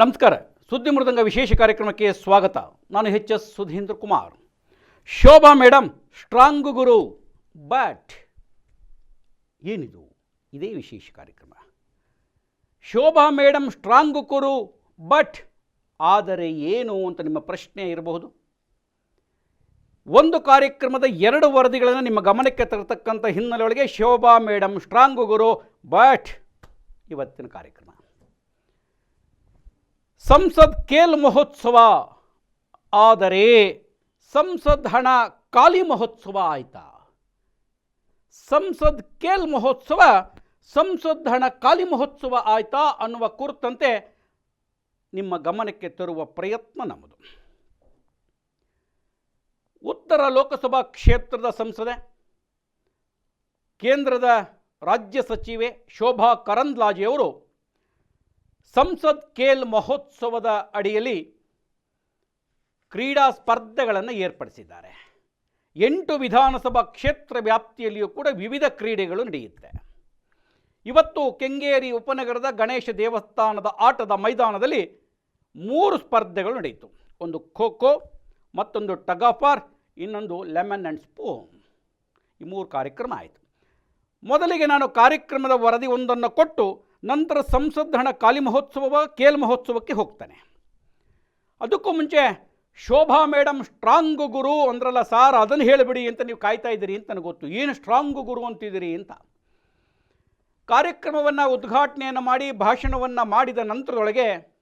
ನಮಸ್ಕಾರ. ಸುದ್ದಿ ಮೃದಂಗ ವಿಶೇಷ ಕಾರ್ಯಕ್ರಮಕ್ಕೆ ಸ್ವಾಗತ. ನಾನು H S Sudhindra Kumar. Shobha madam strong Guru, but ಏನಿದು? ಇದೇ ವಿಶೇಷ ಕಾರ್ಯಕ್ರಮ. ಶೋಭಾ ಮೇಡಮ್ ಸ್ಟ್ರಾಂಗ್ ಗುರು, ಬಟ್ ಆದರೆ ಏನು ಅಂತ ನಿಮ್ಮ ಪ್ರಶ್ನೆ ಇರಬಹುದು? ಒಂದು ಕಾರ್ಯಕ್ರಮದ ಎರಡು ವರದಿಗಳನ್ನು ನಿಮ್ಮ ಗಮನಕ್ಕೆ ತರತಕ್ಕಂಥ ಹಿನ್ನೆಲೆಯೊಳಗೆ ಶೋಭಾ ಮೇಡಮ್ ಸ್ಟ್ರಾಂಗ್ ಗುರು, ಬಟ್ ಇವತ್ತಿನ ಕಾರ್ಯಕ್ರಮ. ಸಂಸದ್ ಕೇಲ್ ಮಹೋತ್ಸವ. ಆದರೆ ಸಂಸದ್ ಹಣ ಖಾಲಿ ಮಹೋತ್ಸವ ಆಯ್ತಾ. ಸಂಸದ್ ಕೇಲ್ ಮಹೋತ್ಸವ, ಸಂಸದ್ ಹಣ ಖಾಲಿ ಮಹೋತ್ಸವ ಆಯ್ತಾ ಅನ್ನುವ ಕುರಿತಂತೆ ನಿಮ್ಮ ಗಮನಕ್ಕೆ ತರುವ ಪ್ರಯತ್ನ ನಮ್ಮದು. ಉತ್ತರ ಲೋಕಸಭಾ ಕ್ಷೇತ್ರದ ಸಂಸದೆ, ಕೇಂದ್ರದ ರಾಜ್ಯ ಸಚಿವೆ ಶೋಭಾ ಕರಂದ್ಲಾಜೆಯವರು ಸಂಸದ್ ಖೇಲ್ ಮಹೋತ್ಸವದ ಅಡಿಯಲ್ಲಿ ಕ್ರೀಡಾ ಸ್ಪರ್ಧೆಗಳನ್ನು ಏರ್ಪಡಿಸಿದ್ದಾರೆ. ಎಂಟು ವಿಧಾನಸಭಾ ಕ್ಷೇತ್ರ ವ್ಯಾಪ್ತಿಯಲ್ಲಿಯೂ ಕೂಡ ವಿವಿಧ ಕ್ರೀಡೆಗಳು ನಡೆಯುತ್ತೆ. ಇವತ್ತು ಕೆಂಗೇರಿ ಉಪನಗರದ ಗಣೇಶ ದೇವಸ್ಥಾನದ ಆಟದ ಮೈದಾನದಲ್ಲಿ ಮೂರು ಸ್ಪರ್ಧೆಗಳು ನಡೆಯಿತು. ಒಂದು ಖೋ ಖೋ, ಮತ್ತೊಂದು ಟಗಾಫಾರ್ ಇನ್ನೊಂದು ಲೆಮನ್ ಆ್ಯಂಡ್ ಸ್ಪೂನ್. ಈ ಮೂರು ಕಾರ್ಯಕ್ರಮ ಆಯಿತು. ಮೊದಲಿಗೆ ನಾನು ಕಾರ್ಯಕ್ರಮದ ವರದಿ ಒಂದನ್ನು ಕೊಟ್ಟು ನಂತರ ಸಂಸದ್ ಹಣ ಕಾಲಿ ಮಹೋತ್ಸವ ಕೇಲ್ ಮಹೋತ್ಸವಕ್ಕೆ ಹೋಗ್ತಾನೆ. ಅದಕ್ಕೂ ಮುಂಚೆ ಶೋಭಾ ಮೇಡಮ್ ಸ್ಟ್ರಾಂಗ್ ಗುರು ಅಂದ್ರಲ್ಲ ಸಾರ್ ಅದನ್ನು ಹೇಳಿಬಿಡಿ ಅಂತ ನೀವು ಕಾಯ್ತಾ ಇದ್ದೀರಿ ಅಂತ ನನಗೆ ಗೊತ್ತು. ಏನು ಸ್ಟ್ರಾಂಗ್ ಗುರು ಅಂತಿದ್ದೀರಿ ಅಂತ. ಕಾರ್ಯಕ್ರಮವನ್ನು, ಉದ್ಘಾಟನೆಯನ್ನು ಮಾಡಿ, ಭಾಷಣವನ್ನು ಮಾಡಿದ ನಂತರದೊಳಗೆ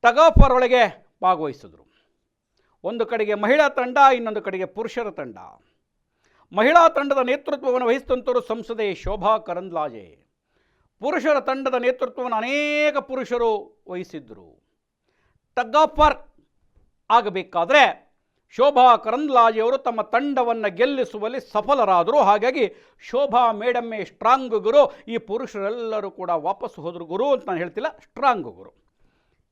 ಟಗಾಫರ್ ಒಳಗೆ ಭಾಗವಹಿಸಿದ್ರು. ಒಂದು ಕಡೆಗೆ ಮಹಿಳಾ ತಂಡ, ಇನ್ನೊಂದು ಕಡೆಗೆ ಪುರುಷರ ತಂಡ. ಮಹಿಳಾ ತಂಡದ ನೇತೃತ್ವವನ್ನು ವಹಿಸಿದಂಥವರು ಸಂಸದೆ ಶೋಭಾ ಕರಂದ್ಲಾಜೆ. ಪುರುಷರ ತಂಡದ ನೇತೃತ್ವವನ್ನು ಅನೇಕ ಪುರುಷರು ವಹಿಸಿದ್ದರು. ಟಗ್ಗಾಫರ್ ಆಗಬೇಕಾದ್ರೆ ಶೋಭಾ ಕರಂದ್ಲಾಜೆಯವರು ತಮ್ಮ ತಂಡವನ್ನು ಗೆಲ್ಲಿಸುವಲ್ಲಿ ಸಫಲರಾದರು. ಹಾಗಾಗಿ ಶೋಭಾ ಮೇಡಮ್ಮೆ ಸ್ಟ್ರಾಂಗ್ ಗುರು. ಈ ಪುರುಷರೆಲ್ಲರೂ ಕೂಡ ವಾಪಸ್ ಹೋದರು ಗುರು ಅಂತ ನಾನು ಹೇಳ್ತಿಲ್ಲ, ಸ್ಟ್ರಾಂಗ್ ಗುರು.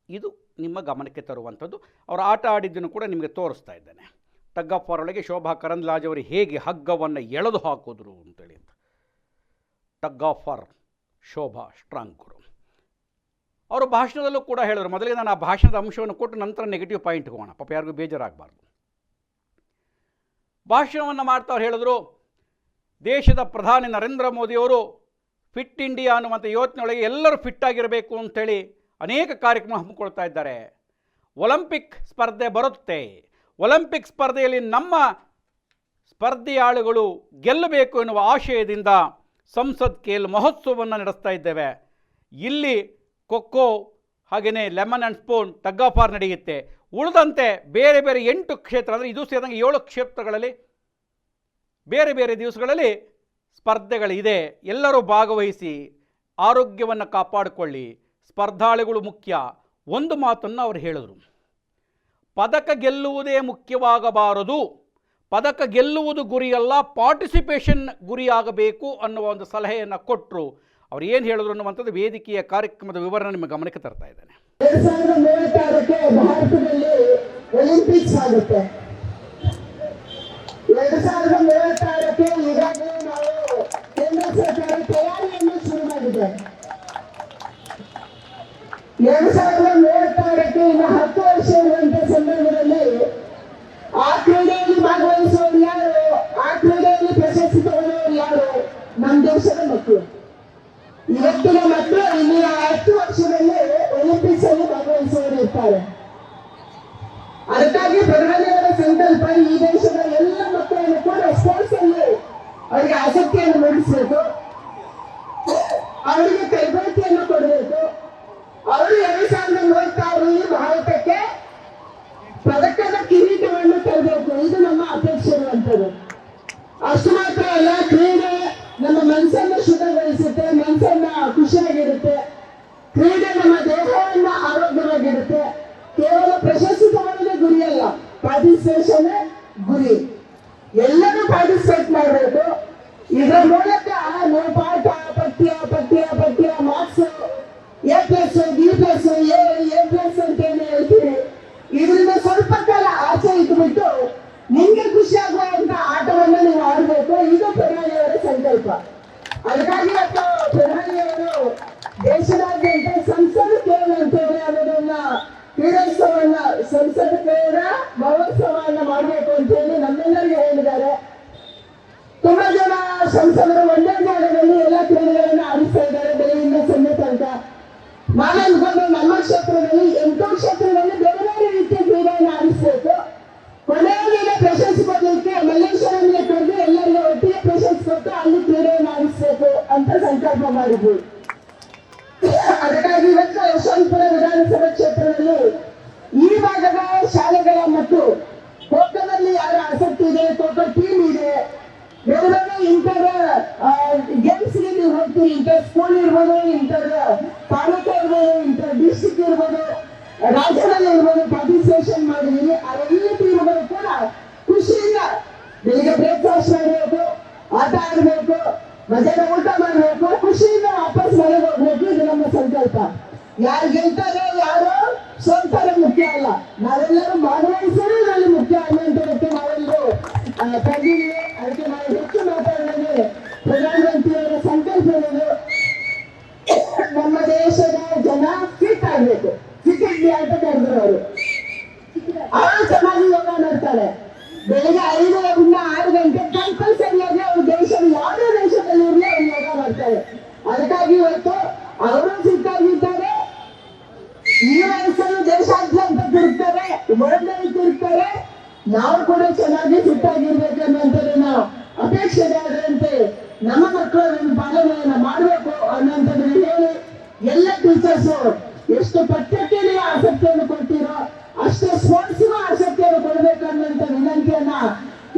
ಇದು ನಿಮ್ಮ ಗಮನಕ್ಕೆ ತರುವಂಥದ್ದು. ಅವರು ಆಟ ಆಡಿದ್ದನ್ನು ಕೂಡ ನಿಮಗೆ ತೋರಿಸ್ತಾ ಇದ್ದೇನೆ. ಟಗ್ಗಾಫರ್ ಒಳಗೆ ಶೋಭಾ ಕರಂದ್ಲಾಜೆ ಅವರು ಹೇಗೆ ಹಗ್ಗವನ್ನು ಎಳೆದು ಹಾಕಿದ್ರು ಅಂತೇಳಿ tug tug of war Shobha strong ಗುರು ಅವರು ಭಾಷಣದಲ್ಲೂ ಕೂಡ ಹೇಳಿದರು ಮೊದಲಿಗೆ ನಾನು ಆ ಭಾಷಣದ ಅಂಶವನ್ನು ಕೊಟ್ಟು ನಂತರ ನೆಗೆಟಿವ್ ಪಾಯಿಂಟ್ ಹೋಗೋಣ. ಪಾಪ ಯಾರಿಗೂ ಬೇಜಾರಾಗಬಾರ್ದು. ಭಾಷಣವನ್ನು ಮಾಡ್ತಾ ಅವ್ರು ಹೇಳಿದ್ರು, ದೇಶದ ಪ್ರಧಾನಿ ನರೇಂದ್ರ ಮೋದಿಯವರು ಫಿಟ್ ಇಂಡಿಯಾ ಅನ್ನುವಂಥ ಯೋಚನೆಯೊಳಗೆ ಎಲ್ಲರೂ ಫಿಟ್ ಆಗಿರಬೇಕು ಅಂತೇಳಿ ಅನೇಕ ಕಾರ್ಯಕ್ರಮ ಹಮ್ಮಿಕೊಳ್ತಾ ಇದ್ದಾರೆ. ಒಲಿಂಪಿಕ್ ಸ್ಪರ್ಧೆ ಬರುತ್ತೆ. ಒಲಿಂಪಿಕ್ ಸ್ಪರ್ಧೆಯಲ್ಲಿ ನಮ್ಮ ಸ್ಪರ್ಧೆಯಾಳುಗಳು ಗೆಲ್ಲಬೇಕು ಎನ್ನುವ ಆಶಯದಿಂದ ಸಂಸದ್ ಖೇಲ್ ಮಹೋತ್ಸವವನ್ನು ನಡೆಸ್ತಾ ಇದ್ದೇವೆ. ಇಲ್ಲಿ ಖೋಖೋ ಹಾಗೆಯೇ lemon and spoon tug of war ನಡೆಯುತ್ತೆ. ಉಳಿದಂತೆ ಬೇರೆ ಬೇರೆ ಎಂಟು ಕ್ಷೇತ್ರ, ಅಂದರೆ ಇದು ಸೇರಿದಂಗೆ ಏಳು ಕ್ಷೇತ್ರಗಳಲ್ಲಿ ಬೇರೆ ಬೇರೆ ದಿವಸಗಳಲ್ಲಿ ಸ್ಪರ್ಧೆಗಳಿದೆ. ಎಲ್ಲರೂ ಭಾಗವಹಿಸಿ ಆರೋಗ್ಯವನ್ನು ಕಾಪಾಡಿಕೊಳ್ಳಿ. ಸ್ಪರ್ಧಾಳುಗಳು ಮುಖ್ಯ. ಒಂದು ಮಾತನ್ನು ಅವರು ಹೇಳಿದರು. ಪದಕ ಗೆಲ್ಲುವುದೇ ಮುಖ್ಯವಾಗಬಾರದು. ಪದಕ ಗೆಲ್ಲುವುದು ಗುರಿಯಲ್ಲ ಪಾರ್ಟಿಸಿಪೇಷನ್ ಗುರಿಯಾಗಬೇಕು ಅನ್ನುವ ಒಂದು ಸಲಹೆಯನ್ನು ಕೊಟ್ಟರು ಅವ್ರು ಏನು ಹೇಳಿದ್ರು ಅನ್ನುವಂಥದ್ದು ವೇದಿಕೆಯ ಕಾರ್ಯಕ್ರಮದ ವಿವರಣೆ ನಿಮ್ಮ ಗಮನಕ್ಕೆ ತರ್ತಾ ಇದ್ದೇನೆ. ಭಾರತದಲ್ಲಿ ಒಲಿಂಪಿಕ್ಸ್ ಆಗುತ್ತೆ ಎರಡ್ ಸಾವಿರದ ಮೂವತ್ತಾರಕ್ಕೆ ಈಗಾಗಲೇ ನಾವು ಕೇಂದ್ರ ಸರ್ಕಾರ ತಯಾರಿಯನ್ನು ಶುರು ಮಾಡಿದೆ ಎರಡ್ ಸಾವಿರದ ಮೂವತ್ತಾರಕ್ಕೆ ಇನ್ನು ಹತ್ತು ವರ್ಷ ಇರುವಂತ ಸಂದರ್ಭದಲ್ಲಿ ಆ ಕ್ರೀಡೆಯಲ್ಲಿ ಭಾಗವಹಿಸುವವರು ಆಸಕ್ತಿಯನ್ನು ಇದ್ರ ಮೂಲಕ ನೋ ಪಾಠ ಪಠ್ಯ ಪಠ್ಯ ಪಠ್ಯ marks A plus B plus A A plus ಅಂತ ಹೇಳ್ತೀನಿ ಇದರಿಂದ ಸ್ವಲ್ಪ ಕಾಲ ಆಚೆ ಇದ್ಬಿಟ್ಟು ನಿಮ್ಗೆ ಖುಷಿ ಆಗುವಂತ ಆಟವನ್ನು ನೀವು ಆಡ್ಬೇಕು. ಇದು ಪ್ರಧಾನಿಯವರ ಸಂಕಲ್ಪ. ಅದಕ್ಕಾಗಿ ಅಥವಾ ಪ್ರಧಾನಿಯವರು ದೇಶದಾದ್ಯಂತ ಸಂಸದ ಕೇರಳ ಅಂತೇಳಿ ಅನ್ನೋದನ್ನ ಕ್ರೀಡೋತ್ಸವನ್ನ ಸಂಸದ ಕೇರಳ ಮಹೋತ್ಸವವನ್ನ ಮಾಡಬೇಕು ಅಂತೇಳಿ ನಮ್ಮೆಲ್ಲರಿಗೂ ಹೇಳಿದ್ದಾರೆ. ಕೇವಲ ಜನ ಸಂಸದರು ಒಂದೇ ಜಾಗದಲ್ಲಿ ಎಲ್ಲ ಕ್ರೀಡೆಗಳನ್ನ ಆಡಿಸ್ತಾ ಇದ್ದಾರೆ ಬೆಳಗಿನ ಸಂಜೆ ತನಕ ನಾನು ಅನ್ಕೊಂಡು ನಮ್ಮ ಕ್ಷೇತ್ರದಲ್ಲಿ, ಎಂಟು ಕ್ಷೇತ್ರದಲ್ಲಿ ಬೇರೆ ಬೇರೆ ರೀತಿಯ ಕ್ರೀಡೆಯನ್ನು ಆಡಿಸ್ಬೇಕು ಕೊನೆಯಲ್ಲಿ ಪ್ರಶಸ್ತಿ ಕೊಡಲಿಕ್ಕೆ ಮಲ್ಲೇಶ್ವರಂಗೆ ಕರೆದು ಎಲ್ಲರಿಗೂ ಒಟ್ಟಿಗೆ ಪ್ರಶಸ್ತಿ ಕೊಟ್ಟು ಅಲ್ಲಿ ಕ್ರೀಡೆಯನ್ನು ಆಡಿಸ್ಬೇಕು ಅಂತ ಸಂಕಲ್ಪ ಮಾಡಿದ್ವಿ. ಅದಕ್ಕಾಗಿ ಇವತ್ತು ಯಶವಂತಪುರ ವಿಧಾನಸಭಾ ಕ್ಷೇತ್ರದಲ್ಲಿ ಈ ಭಾಗದ ಶಾಲೆಗಳ ಮತ್ತು ಖೋಖೋದಲ್ಲಿ ಯಾರ ಆಸಕ್ತಿ ಇದೆ, ಖೋಖೋ ಟೀಮ್ ಇದೆ ಬೇರೆ ಇಂಥರ ಗೇಮ್ಸ್ಗೆ ನೀವು ಹೋಗ್ತೀರಿ ಇಂಥ ಸ್ಕೂಲ್ ಇರ್ಬೋದು ಇಂಥದ ತಾಲೂಕು ಇರ್ಬೋದು ಇಂಥ ಡಿಸ್ಟಿಕ್ ಇರ್ಬೋದು, ರಾಜ್ಯದಲ್ಲಿ ಇರ್ಬೋದು ಪಾರ್ಟಿಸಿಪೇಷನ್ ಮಾಡಿದೀವಿ ಅವೆಲ್ಲ ಟೀಮ್ಗಳು ಕೂಡ ಖುಷಿಯಿಂದ ಬೆಳಿಗ್ಗೆ ಬ್ರೇಕ್ಫಾಸ್ಟ್ ಮಾಡಬೇಕು, ಆಟ ಆಡಬೇಕು, ಮಧ್ಯಾಹ್ನ ಊಟ ಮಾಡಬೇಕು, ಖುಷಿಯಿಂದ ವಾಪಸ್ ಮನೆಗೆ ಹೋಗ್ಬೇಕು. ಇದು ನಮ್ಮ ಸಂಕಲ್ಪ. ಯಾರು ಗೆಲ್ತಾರೆ, ಯಾರು ಸೋಲ್ತಾರೆ ಮುಖ್ಯ ಅಲ್ಲ. ನಾವೆಲ್ಲರೂ ಭಾಗವಹಿಸೋದು ಇದರಲ್ಲಿ ಮುಖ್ಯ ಅಂತ ನಾವೆಲ್ಲರೂ ತಂದಿದ್ದೀವಿ ಅದಕ್ಕೆ ನಾವು ಹೆಚ್ಚು ಮಾತಾಡೋದು ಪ್ರಧಾನಮಂತ್ರಿಯವರ ಸಂಕಲ್ಪ ನಮ್ಮ ದೇಶದ ಜನ ಫಿಟ್ ಆಗ್ಬೇಕು. ಫಿಟ್ ಇಂಡಿಯಾ ಅಂತ ಕರೆದ್ರು ಅವರು. ಚೆನ್ನಾಗಿ ಯೋಗ ಮಾಡ್ತಾರೆ. ಬೆಳಿಗ್ಗೆ ಐದರಿಂದ ಆರು ಗಂಟೆ ಕಂಪಲ್ಸರಿಯಾಗಿ ಅವ್ರ ದೇಶದ ಯಾವುದೇ ದೇಶದಲ್ಲಿ ಇರಲಿ ಅವ್ರು ಯೋಗ ಮಾಡ್ತಾರೆ. ಅದಕ್ಕಾಗಿ ಇವತ್ತು ಅವರು ಸಿದ್ಧಾಗಿದ್ದಾರೆ ಈ ವಯಸ್ಸಲ್ಲಿ ದೇಶಾದ್ಯಂತ ತಿರುಗ್ತಾರೆ ವರ್ಲ್ಡಲ್ಲಿ ತಿರುಗ್ತಾರೆ. ನಾವು ಕೂಡ ಚೆನ್ನಾಗಿ ಫಿಟ್ ಆಗಿರ್ಬೇಕು ನಾವು. ಅಪೇಕ್ಷೆ ಆದಂತೆ ನಮ್ಮ ಮಕ್ಕಳು ಅದನ್ನು ಪಾಲನೆಯನ್ನ ಮಾಡಬೇಕು ಅನ್ನುವಂಥದ್ದನ್ನ ಹೇಳಿ. ಎಲ್ಲ ಟೀಚರ್ಸ್ ಎಷ್ಟು ಪಠ್ಯಕ್ಕೆ ನೀವು ಆಸಕ್ತಿಯನ್ನು ಕೊಡ್ತೀರೋ ಅಷ್ಟು ಸ್ಪೋರ್ಟ್ಸ್ಗೂ ಆಸಕ್ತಿಯನ್ನು ಕೊಡಬೇಕು ಅನ್ನುವಂಥ ವಿನಂತಿಯನ್ನ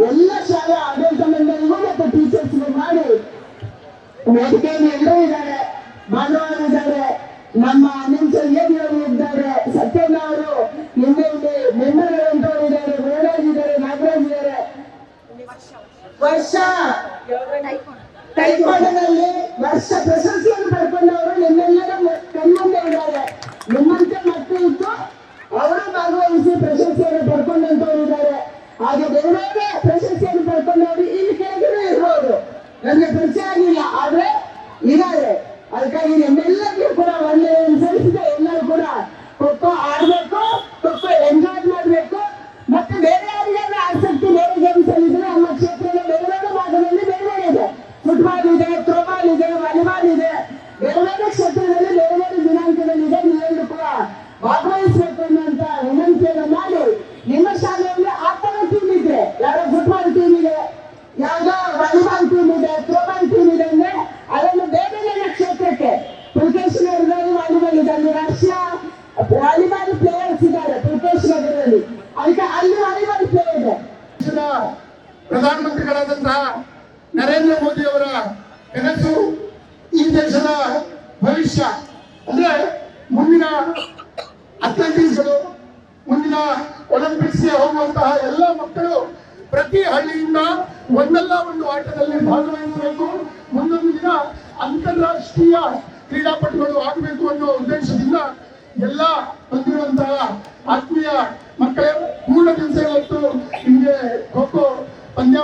ಎಲ್ಲ ಶಾಲಾ ಆಡಳಿತ ಮಂಡಳಿಗೂ ಮತ್ತು ಟೀಚರ್ಸ್ಗೂ ಮಾಡಿ. ವೇದಿಕೆಯಲ್ಲಿ ಎಲ್ಲರೂ ಇದ್ದಾರೆ. ಮಾನವರು ಇದ್ದಾರೆ. ನಮ್ಮ ಅನಿಲ್ ಸರಿಯದಿ ಇದ್ದಾರೆ. ಸತ್ಯಣ್ಣ ಅವರು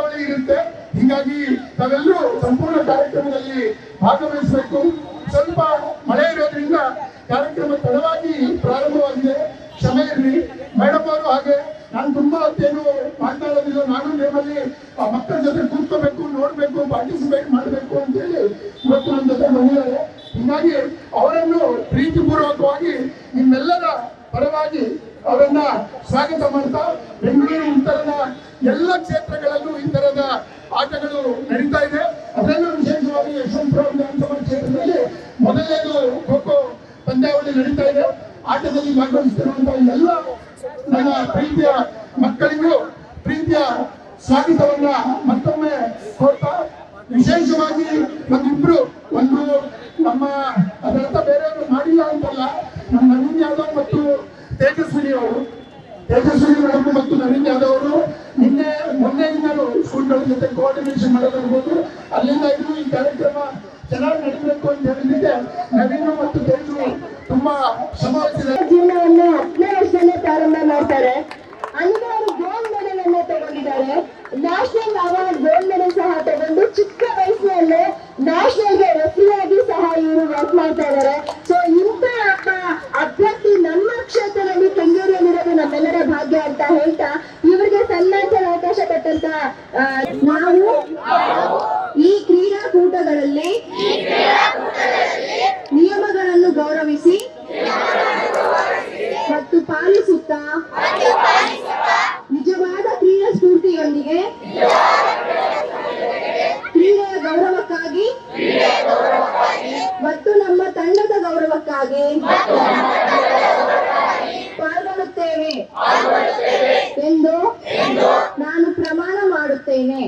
ಪಂದ್ಯಾವಳಿ ಇರುತ್ತೆ. ಹೀಗಾಗಿ ತಾವೆಲ್ಲರೂ ಸಂಪೂರ್ಣ ಕಾರ್ಯಕ್ರಮದಲ್ಲಿ ಭಾಗವಹಿಸಬೇಕು. ಸ್ವಲ್ಪ ಮಳೆ ಇರೋದ್ರಿಂದ ಕಾರ್ಯಕ್ರಮ ತಡವಾಗಿ ಪ್ರಾರಂಭವಾಗಿದೆ. ಕ್ಷಮೆ ಇರಲಿ. ಮೇಡಮ್ ಅವರು ಹಾಗೆ ನಾನು ತುಂಬಾ ಹೊತ್ತೇನು ಮಾತನಾಡೋದಿಲ್ಲ. ನಾನು ನಿಮ್ಮಲ್ಲಿ ಮಕ್ಕಳ ಜೊತೆ ಕೂತ್ಕೋಬೇಕು, ನೋಡ್ಬೇಕು ಪಾರ್ಟಿಸಿಪೇಟ್ ಮಾಡಬೇಕು ಅಂತ ಹೇಳಿ ಇವತ್ತು ನನ್ನ ಜೊತೆ ಬಂದಿದ್ದಾರೆ. ಹೀಗಾಗಿ ಅವರನ್ನು ಪ್ರೀತಿಪೂರ್ವಕವಾಗಿ ನಿಮ್ಮೆಲ್ಲರ ಪರವಾಗಿ ಅವರನ್ನ ಸ್ವಾಗತ ಮಾಡ್ತಾ, ಬೆಂಗಳೂರು ಉತ್ತರದ ಎಲ್ಲ ಆಟಗಳು ನಡೀತಾ ಇದೆ. ಅದರಲ್ಲೂ ವಿಶೇಷವಾಗಿ ಯಶವಂತಪುರ ವಿಧಾನಸಭಾ ಕ್ಷೇತ್ರದಲ್ಲಿ ಮೊದಲನೇದು ಖೋ ಪಂದ್ಯಾವಳಿ ನಡೀತಾ ಇದೆ. ಆಟದಲ್ಲಿ ಭಾಗವಹಿಸುತ್ತಿರುವಂತಹ ಎಲ್ಲ ನನ್ನ ಪ್ರೀತಿಯ ಮಕ್ಕಳಿಗೂ ಪ್ರೀತಿಯ ಸ್ವಾಗತವನ್ನ ಮತ್ತೊಮ್ಮೆ ಕೋರ್ತಾ. ವಿಶೇಷವಾಗಿ ನಮ್ಮಿಬ್ರು ಒಂದು ನಮ್ಮ ಅದರ್ಥ ಬೇರೆಯವರು ಮಾಡಿಲ್ಲ ಅಂತಲ್ಲ, ನಮ್ಮ ನವೀನ್ ಯಾದವ್ ಮತ್ತು ತೇಜಸ್ವಿನಿ ಅವರು ತೇಜಸ್ವಿನಿ ಮೇಡಮ್ ಮತ್ತು ನವೀನ್ ಯಾದವ್ ಅವರು ಸ್ಕೂಲ್ಗಳ ಜೊತೆ ಕೋಆರ್ಡಿನೇಷನ್ ಮಾಡೋದಿರ್ಬೋದು ಅಲ್ಲಿಂದ ಇದು ಈ ಕಾರ್ಯಕ್ರಮ ಚೆನ್ನಾಗಿ ನಡೀಬೇಕು ಅಂತ ಹೇಳಿದ್ರೆ ನವೀನು ಮತ್ತು ತೇಜು ತುಂಬಾ ಶ್ರಮ ಜೀವನವನ್ನು ಹತ್ತನೇ ವರ್ಷದಲ್ಲಿ ಪ್ರಾರಂಭ ಮಾಡ್ತಾರೆ ಹಲವಾರು ಗೋಲ್ಡ್ ಮೆಡಲ್ ಅನ್ನ ತಗೊಂಡಿದ್ದಾರೆ ನ್ಯಾಷನಲ್ ಅವಾರ್ಡ್ ಗೋಲ್ಡ್ ಮೆಡಲ್ ಸಹ ತಗೊಂಡು ಚಿಕ್ಕ ವಯಸ್ಸಿನಲ್ಲೇ ನ್ಯಾಷನಲ್ಗೆ ರೆಫ್ರಿಯಾಗಿ ಸಹ ಇವರು ವರ್ಕ್ ಮಾಡ್ತಾ ಇದ್ದಾರೆ ಸೊ ಇಂಥ ಒಬ್ಬ ಅಭ್ಯರ್ಥಿ ನಮ್ಮ ಕ್ಷೇತ್ರದಲ್ಲಿ ಕೆಂಗೇರಿಯಲ್ಲಿರೋದು ನಮ್ಮೆಲ್ಲರ ಭಾಗ್ಯ ಅಂತ ಹೇಳ್ತಾ ಇವರಿಗೆ ಸನ್ಮಾನಿಸಲು ಅವಕಾಶ ಕೊಟ್ಟಂತ ಆ, ನಾವು ಈ ಕ್ರೀಡೆ ಕೂಟದಲ್ಲಿ ನಿಯಮಗಳನ್ನು ಗೌರವಿಸಿ ಮತ್ತು ಪಾಲಿಸುತ್ತಾ ನಿಜವಾದ ಕ್ರೀಡಾ ಸ್ಫೂರ್ತಿಯೊಂದಿಗೆ ಕ್ರೀಡೆಯ ಗೌರವಕ್ಕಾಗಿ ಮತ್ತು ನಮ್ಮ ತಂಡದ ಗೌರವಕ್ಕಾಗಿ ಪಾಲ್ಗೊಳ್ಳುತ್ತೇವೆ ಎಂದು ನಾನು ಪ್ರಮಾಣ ಮಾಡುತ್ತೇನೆ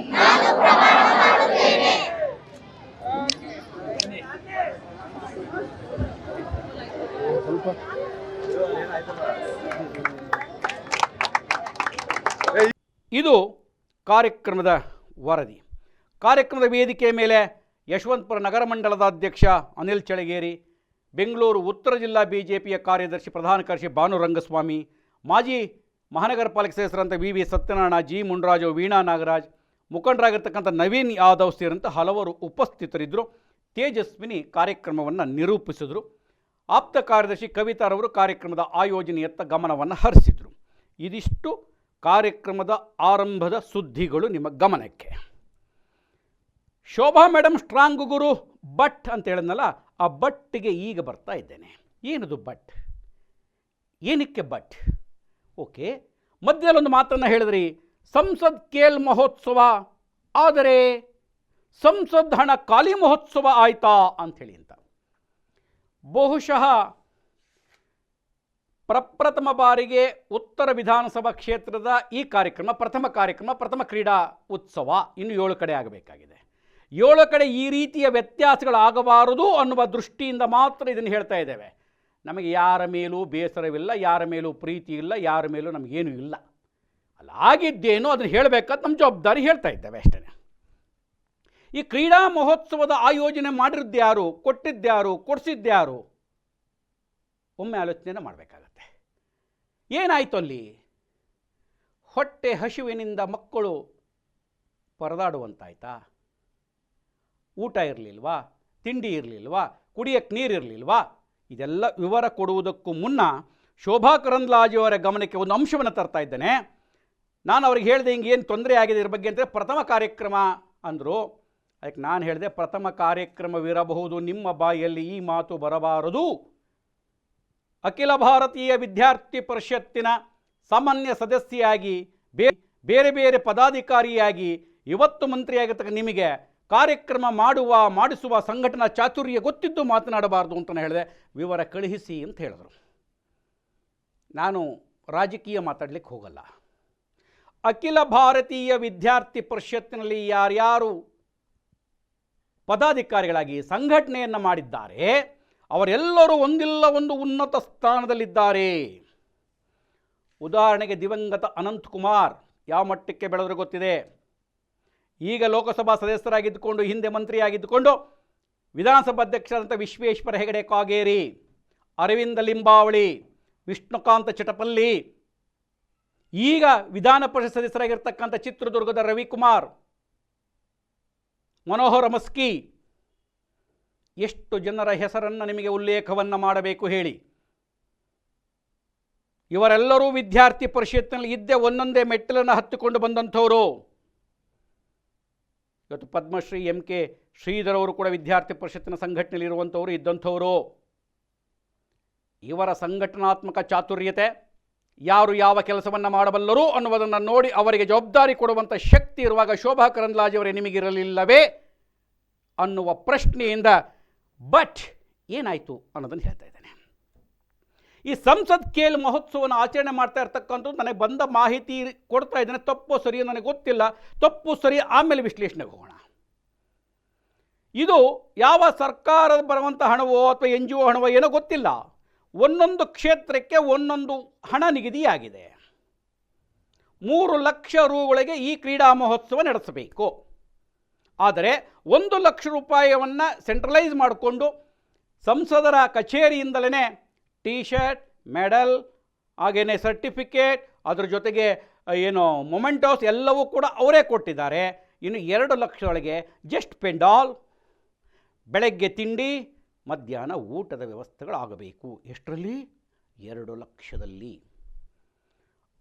ಇದು ಕಾರ್ಯಕ್ರಮದ ವರದಿ. ಕಾರ್ಯಕ್ರಮದ ವೇದಿಕೆ ಮೇಲೆ ಯಶವಂತಪುರ ನಗರ ಮಂಡಲದ ಅಧ್ಯಕ್ಷ ಅನಿಲ್ ಚಳಗೇರಿ, ಬೆಂಗಳೂರು ಉತ್ತರ ಜಿಲ್ಲಾ ಬಿ ಜೆ ಪಿಯ ಕಾರ್ಯದರ್ಶಿ ಪ್ರಧಾನ ಕಾರ್ಯದರ್ಶಿ ಭಾನು ರಂಗಸ್ವಾಮಿ, ಮಾಜಿ ಮಹಾನಗರ ಪಾಲಿಕೆ ಸದಸ್ಯರಂತ V V Satyanarayana, G Munraju, Veena Nagaraj, ಮುಖಂಡರಾಗಿರ್ತಕ್ಕಂಥ Naveen Yadav ಸೇರಿದಂಥ ಹಲವರು ಉಪಸ್ಥಿತರಿದ್ದರು. ತೇಜಸ್ವಿನಿ ಕಾರ್ಯಕ್ರಮವನ್ನು ನಿರೂಪಿಸಿದರು. ಆಪ್ತ ಕಾರ್ಯದರ್ಶಿ ಕವಿತಾರವರು ಕಾರ್ಯಕ್ರಮದ ಆಯೋಜನೆಯತ್ತ ಗಮನವನ್ನು ಹರಿಸಿದರು. ಇದಿಷ್ಟು ಕಾರ್ಯಕ್ರಮದ ಆರಂಭದ ಸುದ್ದಿಗಳು ನಿಮ್ಮ ಗಮನಕ್ಕೆ. ಶೋಭಾ ಮೇಡಮ್ ಸ್ಟ್ರಾಂಗ್ ಗುರು ಬಟ್ ಅಂತ ಹೇಳಿದ್ನಲ್ಲ, ಆ ಬಟ್ಟಿಗೆ ಈಗ ಬರ್ತಾ ಇದ್ದೇನೆ. ಏನದು ಬಟ್ ಏನಕ್ಕೆ ಬಟ್ ಓಕೆ, ಮಧ್ಯದಲ್ಲೊಂದು ಮಾತನ್ನು ಹೇಳಿದ್ರಿ. ಸಂಸದ್ ಕೇಲ್ ಮಹೋತ್ಸವ, ಆದರೆ ಸಂಸದ್ ಹಣ ಖಾಲಿ ಮಹೋತ್ಸವ ಆಯ್ತಾ ಅಂಥೇಳಿ ಅಂತ. ಬಹುಶಃ ಪ್ರಪ್ರಥಮ ಬಾರಿಗೆ ಉತ್ತರ ವಿಧಾನಸಭಾ ಕ್ಷೇತ್ರದ ಈ ಕಾರ್ಯಕ್ರಮ, ಪ್ರಥಮ ಕಾರ್ಯಕ್ರಮ, ಪ್ರಥಮ ಕ್ರೀಡಾ ಉತ್ಸವ ಇನ್ನು ಏಳು ಕಡೆ ಆಗಬೇಕಾಗಿದೆ. ಏಳು ಕಡೆ ಈ ರೀತಿಯ ವ್ಯತ್ಯಾಸಗಳಾಗಬಾರದು ಅನ್ನುವ ದೃಷ್ಟಿಯಿಂದ ಮಾತ್ರ ಇದನ್ನು ಹೇಳ್ತಾ ಇದ್ದೇವೆ. ನಮಗೆ ಯಾರ ಮೇಲೂ ಬೇಸರವಿಲ್ಲ, ಯಾರ ಮೇಲೂ ಪ್ರೀತಿ ಇಲ್ಲ, ಯಾರ ಮೇಲೂ ನಮಗೇನೂ ಇಲ್ಲ. ಅಲ್ಲ ಆಗಿದ್ದೇನೋ ಅದನ್ನು ಹೇಳಬೇಕಾದ ನಮ್ಮ ಜವಾಬ್ದಾರಿ ಹೇಳ್ತಾ ಇದ್ದೇವೆ ಅಷ್ಟೇ. ಈ ಕ್ರೀಡಾ ಮಹೋತ್ಸವದ ಆಯೋಜನೆ ಮಾಡಿದ್ದಾರು ಕೊಟ್ಟಿದ್ದ್ಯಾರು, ಕೊಡಿಸಿದ್ದ್ಯಾರು, ಒಮ್ಮೆ ಆಲೋಚನೆ ಮಾಡಬೇಕಾಗತ್ತೆ. ಏನಾಯಿತು ಅಲ್ಲಿ? ಹೊಟ್ಟೆ ಹಸಿವಿನಿಂದ ಮಕ್ಕಳು ಪರದಾಡುವಂತಾಯ್ತಾ? ಊಟ ಇರಲಿಲ್ವಾ? ತಿಂಡಿ ಇರಲಿಲ್ವಾ? ಕುಡಿಯಕ್ಕೆ ನೀರು ಇರಲಿಲ್ವಾ? ಇದೆಲ್ಲ ವಿವರ ಕೊಡುವುದಕ್ಕೂ ಮುನ್ನ ಶೋಭಾ ಕರಂದ್ಲಾಜಿಯವರ ಗಮನಕ್ಕೆ ಒಂದು ಅಂಶವನ್ನು ತರ್ತಾ ಇದ್ದೇನೆ. ನಾನು ಅವ್ರಿಗೆ ಹೇಳಿದೆ ಹಿಂಗೆ ಏನು ತೊಂದರೆ ಆಗಿದೆ ಇದ್ರ ಬಗ್ಗೆ ಅಂದರೆ ಪ್ರಥಮ ಕಾರ್ಯಕ್ರಮ ಅಂದರು. ಅದಕ್ಕೆ ನಾನು ಹೇಳಿದೆ ಪ್ರಥಮ ಕಾರ್ಯಕ್ರಮವಿರಬಹುದು ನಿಮ್ಮ ಬಾಯಲ್ಲಿ ಈ ಮಾತು ಬರಬಾರದು. ಅಖಿಲ ಭಾರತೀಯ ವಿದ್ಯಾರ್ಥಿ ಪರಿಷತ್ತಿನ ಸಾಮಾನ್ಯ ಸದಸ್ಯೆಯಾಗಿ ಬೇರೆ ಬೇರೆ ಪದಾಧಿಕಾರಿಯಾಗಿ ಇವತ್ತು ಮಂತ್ರಿಯಾಗಿರ್ತಕ್ಕ ನಿಮಗೆ ಕಾರ್ಯಕ್ರಮ ಮಾಡುವ, ಮಾಡಿಸುವ ಸಂಘಟನಾ ಚಾತುರ್ಯ ಗೊತ್ತಿದ್ದು ಮಾತನಾಡಬಾರ್ದು ಅಂತ ಹೇಳಿದೆ. ವಿವರ ಕಳುಹಿಸಿ ಅಂತ ಹೇಳಿದರು. ನಾನು ರಾಜಕೀಯ ಮಾತಾಡಲಿಕ್ಕೆ ಹೋಗಲ್ಲ. ಅಖಿಲ ಭಾರತೀಯ ವಿದ್ಯಾರ್ಥಿ ಪರಿಷತ್ತಿನಲ್ಲಿ ಯಾರ್ಯಾರು ಪದಾಧಿಕಾರಿಗಳಾಗಿ ಸಂಘಟನೆಯನ್ನು ಮಾಡಿದ್ದಾರೆ ಅವರೆಲ್ಲರೂ ಒಂದಿಲ್ಲ ಒಂದು ಉನ್ನತ ಸ್ಥಾನದಲ್ಲಿದ್ದಾರೆ. ಉದಾಹರಣೆಗೆ ದಿವಂಗತ ಅನಂತಕುಮಾರ್ ಯಾವ ಮಟ್ಟಕ್ಕೆ ಬೆಳೆದರೂ ಗೊತ್ತಿದೆ. ಈಗ ಲೋಕಸಭಾ ಸದಸ್ಯರಾಗಿದ್ದುಕೊಂಡು, ಹಿಂದೆ ಮಂತ್ರಿಯಾಗಿದ್ದುಕೊಂಡು, ವಿಧಾನಸಭಾ ಅಧ್ಯಕ್ಷರಾದಂಥ ವಿಶ್ವೇಶ್ವರ ಹೆಗಡೆ ಕಾಗೇರಿ, ಅರವಿಂದ ಲಿಂಬಾವಳಿ, ವಿಷ್ಣುಕಾಂತ ಚಟಪಲ್ಲಿ, ಈಗ ವಿಧಾನ ಪರಿಷತ್ ಸದಸ್ಯರಾಗಿರ್ತಕ್ಕಂಥ ಚಿತ್ರದುರ್ಗದ ರವಿಕುಮಾರ್, ಮನೋಹರ ಮಸ್ಕಿ ಎಷ್ಟು ಜನರ ಹೆಸರನ್ನು ನಿಮಗೆ ಉಲ್ಲೇಖವನ್ನು ಮಾಡಬೇಕು ಹೇಳಿ. ಇವರೆಲ್ಲರೂ ವಿದ್ಯಾರ್ಥಿ ಪರಿಷತ್ನಲ್ಲಿ ಇದ್ದೇ ಒಂದೊಂದೇ ಮೆಟ್ಟಲನ್ನು ಹತ್ತಿಕೊಂಡು ಬಂದಂಥವರು. ಇವತ್ತು ಪದ್ಮಶ್ರೀ ಎಂ ಕೆ ಶ್ರೀಧರ್ ಅವರು ಕೂಡ ವಿದ್ಯಾರ್ಥಿ ಪರಿಷತ್ತಿನ ಸಂಘಟನೆಯಲ್ಲಿ ಇರುವಂಥವರು, ಇದ್ದಂಥವರು. ಇವರ ಸಂಘಟನಾತ್ಮಕ ಚಾತುರ್ಯತೆ, ಯಾರು ಯಾವ ಕೆಲಸವನ್ನು ಮಾಡಬಲ್ಲರು ಅನ್ನುವುದನ್ನು ನೋಡಿ ಅವರಿಗೆ ಜವಾಬ್ದಾರಿ ಕೊಡುವಂಥ ಶಕ್ತಿ ಇರುವಾಗ ಶೋಭಾ ಕರಂದ್ಲಾಜೆಯವರೇ ನಿಮಗಿರಲಿಲ್ಲವೇ ಅನ್ನುವ ಪ್ರಶ್ನೆಯಿಂದ ಬಟ್ ಏನಾಯಿತು ಅನ್ನೋದನ್ನು ಹೇಳ್ತಾ ಇದ್ದೇನೆ. ಈ ಸಂಸತ್ ಖೇಲ್ ಮಹೋತ್ಸವವನ್ನು ಆಚರಣೆ ಮಾಡ್ತಾ ಇರ್ತಕ್ಕಂಥದ್ದು ನನಗೆ ಬಂದ ಮಾಹಿತಿ ಕೊಡ್ತಾ ಇದ್ದೇನೆ. ತಪ್ಪು ಸರಿ ನನಗೆ ಗೊತ್ತಿಲ್ಲ. ತಪ್ಪು ಸರಿ ಆಮೇಲೆ ವಿಶ್ಲೇಷಣೆ ಹೋಗೋಣ. ಇದು ಯಾವ ಸರ್ಕಾರದ ಬರುವಂಥ ಹಣವೋ ಅಥವಾ ಎನ್ ಜಿ ಒ ಹಣವೋ ಏನೋ ಗೊತ್ತಿಲ್ಲ. ಒಂದೊಂದು ಕ್ಷೇತ್ರಕ್ಕೆ ಒಂದೊಂದು ಹಣ ನಿಗದಿಯಾಗಿದೆ. ಮೂರು ಲಕ್ಷ ರೂಗಳಿಗೆ ಈ ಕ್ರೀಡಾ ಮಹೋತ್ಸವ ನಡೆಸಬೇಕು. ಆದರೆ ಒಂದು ಲಕ್ಷ ರೂಪಾಯಿಯನ್ನು ಸೆಂಟ್ರಲೈಸ್ ಮಾಡಿಕೊಂಡು ಸಂಸದರ ಕಚೇರಿಯಿಂದಲೇ ಟಿ ಶರ್ಟ್ ಮೆಡಲ್ ಹಾಗೆಯೇ ಸರ್ಟಿಫಿಕೇಟ್, ಅದರ ಜೊತೆಗೆ ಏನು ಮೊಮೆಂಟೋಸ್ ಎಲ್ಲವೂ ಕೂಡ ಅವರೇ ಕೊಟ್ಟಿದ್ದಾರೆ. ಇನ್ನು ಎರಡು ಲಕ್ಷದೊಳಗೆ ಜಸ್ಟ್ ಪೆಂಡಾಲ್, ಬೆಳಗ್ಗೆ ತಿಂಡಿ, ಮಧ್ಯಾಹ್ನ ಊಟದ ವ್ಯವಸ್ಥೆಗಳಾಗಬೇಕು. ಎಷ್ಟರಲ್ಲಿ? ಎರಡು ಲಕ್ಷದಲ್ಲಿ.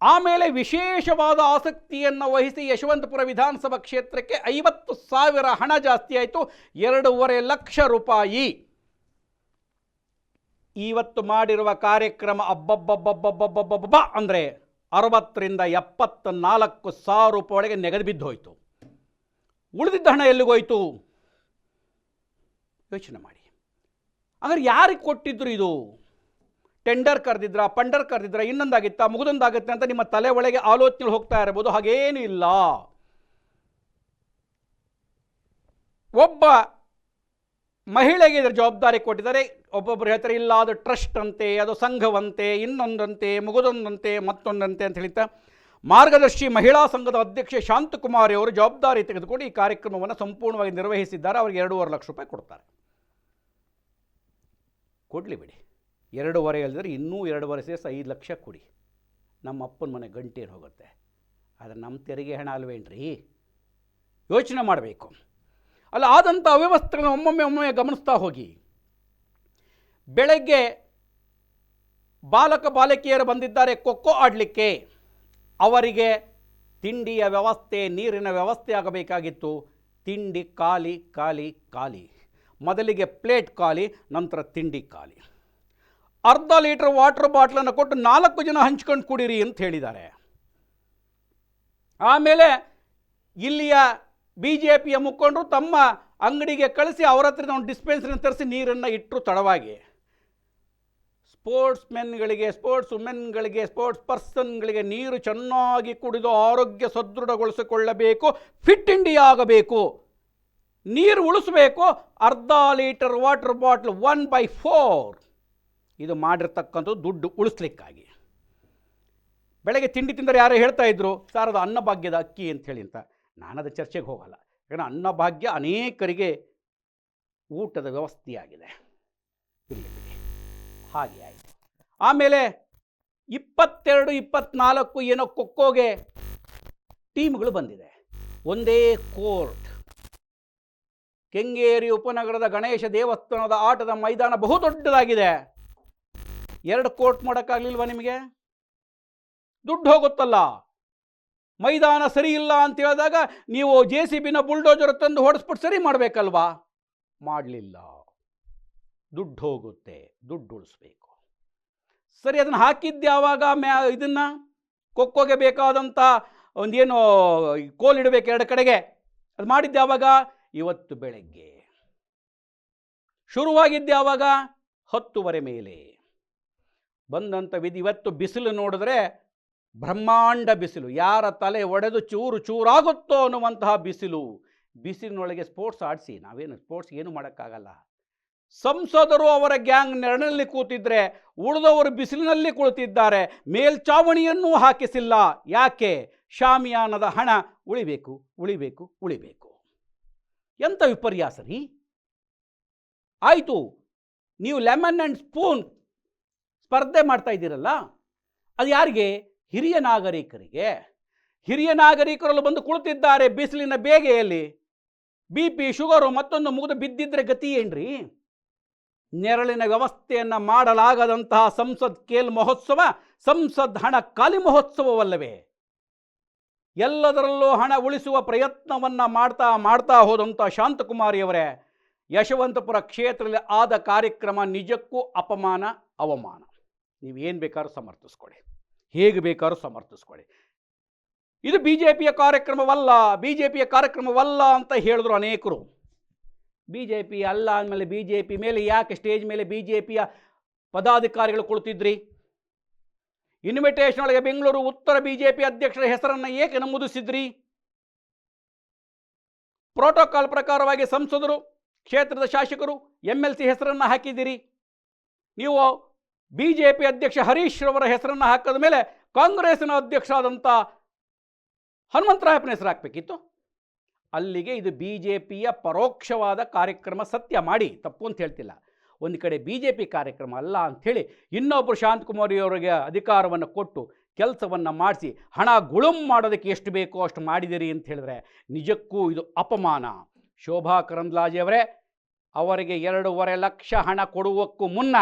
ಆಮೇಲೆ ವಿಶೇಷವಾದ ಆಸಕ್ತಿಯನ್ನು ವಹಿಸಿ ಯಶವಂತಪುರ ವಿಧಾನಸಭಾ ಕ್ಷೇತ್ರಕ್ಕೆ ಐವತ್ತು ಸಾವಿರ ಹಣ ಜಾಸ್ತಿ ಆಯಿತು, ಎರಡೂವರೆ ಲಕ್ಷ ರೂಪಾಯಿ. ಇವತ್ತು ಮಾಡಿರುವ ಕಾರ್ಯಕ್ರಮ ಅಬ್ಬಬ್ಬಬ್ಬಬ್ಬಬ್ಬಬ್ಬಬ್ಬ ಅಂದರೆ ಅರವತ್ತರಿಂದ ಎಪ್ಪತ್ತ ನಾಲ್ಕು ಸಾವಿರ ರೂಪಾಯಿ ಒಳಗೆ ನೆಗೆದು ಬಿದ್ದು ಹೋಯಿತು. ಉಳಿದಿದ್ದ ಹಣ ಎಲ್ಲಿಗೋಯ್ತು ಯೋಚನೆ ಮಾಡಿ. ಹಾಗಾದ್ರೆ ಯಾರಿಗೆ ಕೊಟ್ಟಿದ್ರು ಇದು? ಟೆಂಡರ್ ಕರೆದಿದ್ರ ಪಂಡರ್ ಕರೆದಿದ್ರ, ಇನ್ನೊಂದಾಗಿತ್ತಾ, ಮುಗಿದೊಂದಾಗುತ್ತೆ ಅಂತ ನಿಮ್ಮ ತಲೆ ಒಳಗೆ ಆಲೋಚನೆ ಹೋಗ್ತಾ ಇರಬಹುದು, ಹಾಗೇನೂ ಇಲ್ಲ. ಒಬ್ಬ ಮಹಿಳೆಗೆ ಇದರ ಜವಾಬ್ದಾರಿ ಕೊಟ್ಟಿದ್ದಾರೆ. ಒಬ್ಬೊಬ್ಬರು ಹೇಳ್ತಾರೆ, ಇಲ್ಲ, ಅದು ಟ್ರಸ್ಟ್ ಅಂತೆ, ಅದು ಸಂಘವಂತೆ, ಇನ್ನೊಂದಂತೆ, ಮುಗಿದೊಂದಂತೆ, ಮತ್ತೊಂದಂತೆ ಅಂತ ಹೇಳ್ತಾ ಮಾರ್ಗದರ್ಶಿ ಮಹಿಳಾ ಸಂಘದ ಅಧ್ಯಕ್ಷೆ ಶಾಂತಕುಮಾರಿ ಅವರು ಜವಾಬ್ದಾರಿ ತೆಗೆದುಕೊಂಡು ಈ ಕಾರ್ಯಕ್ರಮವನ್ನು ಸಂಪೂರ್ಣವಾಗಿ ನಿರ್ವಹಿಸಿದ್ದಾರೆ. ಅವರಿಗೆ ಎರಡೂವರೆ ಲಕ್ಷ ರೂಪಾಯಿ ಕೊಡ್ತಾರೆ. ಕೊಡಲಿ ಬಿಡಿ. ಎರಡೂವರೆ ಹೇಳಿದ್ರೆ ಇನ್ನೂ ಎರಡೂವರೆ ಸೇರಿಸಿ ಐದು ಲಕ್ಷ ಕೊಡಿ. ನಮ್ಮ ಅಪ್ಪನ ಮನೆ ಗಂಟೇನು ಹೋಗುತ್ತೆ. ಆದರೆ ನಮ್ಮ ತೆರಿಗೆ ಹಣ ಅಲ್ವೇನ್ರಿ? ಯೋಚನೆ ಮಾಡಬೇಕು. ಅಲ್ಲ, ಆದಂಥ ಅವ್ಯವಸ್ಥೆಗಳನ್ನ ಒಮ್ಮೊಮ್ಮೆ ಒಮ್ಮೊಮ್ಮೆ ಗಮನಿಸ್ತಾ ಹೋಗಿ. ಬೆಳಗ್ಗೆ ಬಾಲಕ ಬಾಲಕಿಯರು ಬಂದಿದ್ದಾರೆ ಖೋಖೋ ಆಡಲಿಕ್ಕೆ. ಅವರಿಗೆ ತಿಂಡಿಯ ವ್ಯವಸ್ಥೆ, ನೀರಿನ ವ್ಯವಸ್ಥೆ ಆಗಬೇಕಾಗಿತ್ತು. ತಿಂಡಿ ಖಾಲಿ ಖಾಲಿ ಖಾಲಿ. ಮೊದಲಿಗೆ ಪ್ಲೇಟ್ ಖಾಲಿ, ನಂತರ ತಿಂಡಿ ಖಾಲಿ. ಅರ್ಧ ಲೀಟರ್ ವಾಟರ್ ಬಾಟ್ಲನ್ನು ಕೊಟ್ಟು ನಾಲ್ಕು ಜನ ಹಂಚ್ಕೊಂಡು ಕುಡೀರಿ ಅಂತ ಹೇಳಿದ್ದಾರೆ. ಆಮೇಲೆ ಇಲ್ಲಿಯ ಬಿ ಜೆ ಪಿಯ ಮುಖಂಡರು ತಮ್ಮ ಅಂಗಡಿಗೆ ಕಳಿಸಿ ಅವರ ಹತ್ರ ಒಂದು ಡಿಸ್ಪೆನ್ಸರಿನ ತರಿಸಿ ನೀರನ್ನು ಇಟ್ಟರು ತಡವಾಗಿ. ಸ್ಪೋರ್ಟ್ಸ್ ಮೆನ್ಗಳಿಗೆ ಸ್ಪೋರ್ಟ್ಸ್ ವುಮೆನ್ಗಳಿಗೆ ಸ್ಪೋರ್ಟ್ಸ್ ಪರ್ಸನ್ಗಳಿಗೆ ನೀರು ಚೆನ್ನಾಗಿ ಕುಡಿದು ಆರೋಗ್ಯ ಸದೃಢಗೊಳಿಸಿಕೊಳ್ಳಬೇಕು, ಫಿಟ್ ಇಂಡಿಯಾ ಆಗಬೇಕು. ನೀರು ಉಳಿಸಬೇಕು, ಅರ್ಧ litre water bottle one by four. ಇದು ಮಾಡಿರ್ತಕ್ಕಂಥದ್ದು ದುಡ್ಡು ಉಳಿಸ್ಲಿಕ್ಕಾಗಿ. ಬೆಳಗ್ಗೆ ತಿಂಡಿ ತಿಂದರೆ ಯಾರೋ ಹೇಳ್ತಾ ಇದ್ರು, ಸರ್ ಅದು ಅನ್ನಭಾಗ್ಯದ ಅಕ್ಕಿ ಅಂತ ಹೇಳಿ ಅಂತ. ನಾನದು ಚರ್ಚೆಗೆ ಹೋಗಲ್ಲ. ಯಾಕಂದರೆ ಅನ್ನಭಾಗ್ಯ ಅನೇಕರಿಗೆ ಊಟದ ವ್ಯವಸ್ಥೆಯಾಗಿದೆ. ಹಾಗೆ ಆಯಿತು. ಆಮೇಲೆ ಇಪ್ಪತ್ತೆರಡು, ಇಪ್ಪತ್ನಾಲ್ಕು ಏನೋ ಕೊಕ್ಕೋಗೆ ಟೀಮ್ಗಳು ಬಂದಿದೆ. ಒಂದೇ ಕೋರ್ಟ್. ಕೆಂಗೇರಿ ಉಪನಗರದ ಗಣೇಶ ದೇವಸ್ಥಾನದ ಆಟದ ಮೈದಾನ ಬಹು ದೊಡ್ಡದಾಗಿದೆ ಎರಡು ಕೋರ್ಟ್ ಮಾಡೋಕ್ಕಾಗಲಿಲ್ವಾ ನಿಮಗೆ? ದುಡ್ಡು ಹೋಗುತ್ತಲ್ಲ. ಮೈದಾನ ಸರಿ ಇಲ್ಲ ಅಂತ ಹೇಳಿದಾಗ ನೀವು ಜೆ ಸಿ ಬಿನ ಬುಲ್ಡೋಜರ್ ತಂದು ಹೊಡೆಸ್ಬಿಟ್ಟು ಸರಿ ಮಾಡಬೇಕಲ್ವಾ? ಮಾಡಲಿಲ್ಲ. ದುಡ್ಡು ಹೋಗುತ್ತೆ. ದುಡ್ಡು ಉಳಿಸ್ಬೇಕು. ಸರಿ, ಅದನ್ನು ಹಾಕಿದ್ದು ಯಾವಾಗ ಮ್ಯಾ ಇದನ್ನು? ಕೊಕ್ಕೋಗೆ ಬೇಕಾದಂಥ ಒಂದೇನು ಕೋಲಿಡಬೇಕು ಎರಡು ಕಡೆಗೆ. ಅದು ಮಾಡಿದ್ದು ಯಾವಾಗ ಇವತ್ತು ಬೆಳಗ್ಗೆ. ಶುರುವಾಗಿದ್ದು ಯಾವಾಗ ಹತ್ತುವರೆ ಮೇಲೆ. ಬಂದಂಥ ವಿಧಿ. ಇವತ್ತು ಬಿಸಿಲು ನೋಡಿದ್ರೆ ಬ್ರಹ್ಮಾಂಡ ಬಿಸಿಲು. ಯಾರ ತಲೆ ಒಡೆದು ಚೂರು ಚೂರಾಗುತ್ತೋ ಅನ್ನುವಂತಹ ಬಿಸಿಲು. ಬಿಸಿಲಿನೊಳಗೆ ಸ್ಪೋರ್ಟ್ಸ್ ಆಡಿಸಿ. ನಾವೇನು ಸ್ಪೋರ್ಟ್ಸ್ ಏನು ಮಾಡೋಕ್ಕಾಗಲ್ಲ. ಸಂಸದರು ಅವರ ಗ್ಯಾಂಗ್ ನೆರಳಲ್ಲಿ ಕೂತಿದ್ರೆ ಉಳಿದವರು ಬಿಸಿಲಿನಲ್ಲಿ ಕುಳಿತಿದ್ದಾರೆ. ಮೇಲ್ಚಾವಣಿಯನ್ನೂ ಹಾಕಿಸಿಲ್ಲ. ಯಾಕೆ? ಶಾಮಿಯಾನದ ಹಣ ಉಳಿಬೇಕು ಉಳಿಬೇಕು ಉಳಿಬೇಕು. ಎಂಥ ವಿಪರ್ಯಾಸ ರೀ? ಆಯಿತು. ನೀವು ಲೆಮನ್ ಆ್ಯಂಡ್ ಸ್ಪೂನ್ ಸ್ಪರ್ಧೆ ಮಾಡ್ತಾ ಇದ್ದೀರಲ್ಲ, ಅದು ಯಾರಿಗೆ? ಹಿರಿಯ ನಾಗರಿಕರಿಗೆ. ಹಿರಿಯ ನಾಗರಿಕರಲ್ಲೂ ಬಂದು ಕುಳಿತಿದ್ದಾರೆ ಬಿಸಿಲಿನ ಬೇಗೆಯಲ್ಲಿ. ಬಿ ಪಿ ಶುಗರು ಮತ್ತೊಂದು ಮುಗಿದು ಬಿದ್ದಿದ್ರೆ ಗತಿ ಏನ್ರಿ? ನೆರಳಿನ ವ್ಯವಸ್ಥೆಯನ್ನು ಮಾಡಲಾಗದಂತಹ ಸಂಸದ್ ಕೇಲ್ ಮಹೋತ್ಸವ ಸಂಸದ್ ಹಣ ಖಾಲಿ ಮಹೋತ್ಸವವಲ್ಲವೇ? ಎಲ್ಲದರಲ್ಲೂ ಹಣ ಉಳಿಸುವ ಪ್ರಯತ್ನವನ್ನು ಮಾಡ್ತಾ ಮಾಡ್ತಾ ಹೋದಂಥ ಶಾಂತಕುಮಾರಿಯವರೇ ಯಶವಂತಪುರ ಕ್ಷೇತ್ರದಲ್ಲಿ ಆದ ಕಾರ್ಯಕ್ರಮ ನಿಜಕ್ಕೂ ಅಪಮಾನ, ಅವಮಾನ. ನೀವು ಏನು ಬೇಕಾದ್ರೂ ಸಮರ್ಥಿಸ್ಕೊಳ್ಳಿ. ಹೇಗೆ ಬೇಕಾದ್ರೂ ಸಮರ್ಥಿಸ್ಕೊಳ್ಳಿ. ಇದು ಬಿ ಜೆ ಪಿಯ ಕಾರ್ಯಕ್ರಮವಲ್ಲ ಬಿ ಜೆ ಪಿಯ ಕಾರ್ಯಕ್ರಮವಲ್ಲ ಅಂತ ಹೇಳಿದ್ರು ಅನೇಕರು. ಬಿ ಜೆ ಪಿ ಅಲ್ಲ ಅಂದಮೇಲೆ ಬಿ ಜೆ ಪಿ ಮೇಲೆ ಯಾಕೆ ಸ್ಟೇಜ್ ಮೇಲೆ ಬಿ ಜೆ ಪಿಯ ಪದಾಧಿಕಾರಿಗಳು ಕುಳಿತಿದ್ರಿ? ಇನ್ವಿಟೇಷನ್ ಒಳಗೆ ಬೆಂಗಳೂರು ಉತ್ತರ ಬಿ ಜೆ ಪಿ ಅಧ್ಯಕ್ಷರ ಹೆಸರನ್ನು ಏಕೆ ನಮೂದಿಸಿದ್ರಿ? ಪ್ರೋಟೋಕಾಲ್ ಪ್ರಕಾರವಾಗಿ ಸಂಸದರು, ಕ್ಷೇತ್ರದ ಶಾಸಕರು ಎಂ ಎಲ್ ಸಿ ಹೆಸರನ್ನು ಹಾಕಿದ್ದೀರಿ. ನೀವು ಬಿ ಜೆ ಪಿ ಅಧ್ಯಕ್ಷ ಹರೀಶ್ ರವರ ಹೆಸರನ್ನು ಹಾಕಿದ ಮೇಲೆ ಕಾಂಗ್ರೆಸ್ನ ಅಧ್ಯಕ್ಷ ಆದಂಥ ಹನುಮಂತರಾಯಪ್ಪನ ಹೆಸರು ಹಾಕಬೇಕಿತ್ತು. ಅಲ್ಲಿಗೆ ಇದು ಬಿ ಜೆ ಪಿಯ ಪರೋಕ್ಷವಾದ ಕಾರ್ಯಕ್ರಮ ಸತ್ಯ ಮಾಡಿ, ತಪ್ಪು ಅಂತ ಹೇಳ್ತಿಲ್ಲ. ಒಂದು ಕಡೆ ಬಿ ಜೆ ಪಿ ಕಾರ್ಯಕ್ರಮ ಅಲ್ಲ ಅಂಥೇಳಿ ಇನ್ನೊಬ್ಬರು ಶಾಂತಕುಮಾರಿಯವರಿಗೆ ಅಧಿಕಾರವನ್ನು ಕೊಟ್ಟು ಕೆಲಸವನ್ನು ಮಾಡಿಸಿ, ಹಣ ಗುಳುಂ ಮಾಡೋದಕ್ಕೆ ಎಷ್ಟು ಬೇಕೋ ಅಷ್ಟು ಮಾಡಿದಿರಿ ಅಂತ ಹೇಳಿದ್ರೆ ನಿಜಕ್ಕೂ ಇದು ಅಪಮಾನ. ಶೋಭಾ ಕರಂದ್ಲಾಜೆಯವರೇ ಅವರಿಗೆ ಎರಡೂವರೆ ಲಕ್ಷ ಹಣ ಕೊಡುವಕ್ಕೂ ಮುನ್ನ